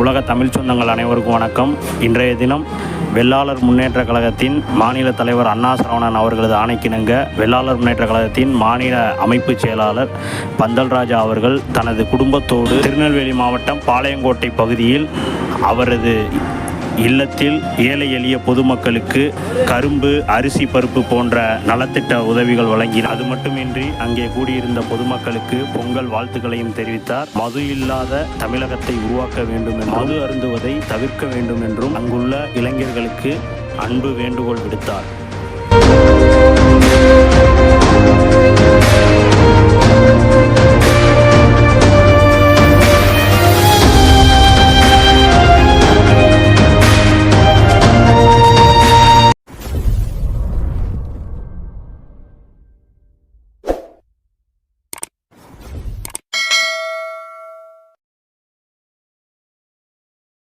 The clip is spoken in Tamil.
உலக தமிழ் சொந்தங்கள் அனைவருக்கும் வணக்கம். இன்றைய தினம் வெள்ளாளர் முன்னேற்ற கழகத்தின் மாநில தலைவர் அண்ணா சரவணன் அவர்களது ஆணைக்கிணங்க வெள்ளாளர் முன்னேற்ற கழகத்தின் மாநில அமைப்பு செயலாளர் பந்தல்ராஜா அவர்கள் தனது குடும்பத்தோடு திருநெல்வேலி மாவட்டம் பாளையங்கோட்டை பகுதியில் அவரது இல்லத்தில் ஏழை எளிய பொதுமக்களுக்கு கரும்பு அரிசி பருப்பு போன்ற நலத்திட்ட உதவிகள் வழங்கினார். அது மட்டுமின்றி அங்கே கூடியிருந்த பொதுமக்களுக்கு பொங்கல் வாழ்த்துக்களையும் தெரிவித்தார். மது இல்லாத தமிழகத்தை உருவாக்க வேண்டும் என்றும் மது அருந்துவதை தவிர்க்க வேண்டும் என்றும் அங்குள்ள இளைஞர்களுக்கு அன்பு வேண்டுகோள் விடுத்தார்.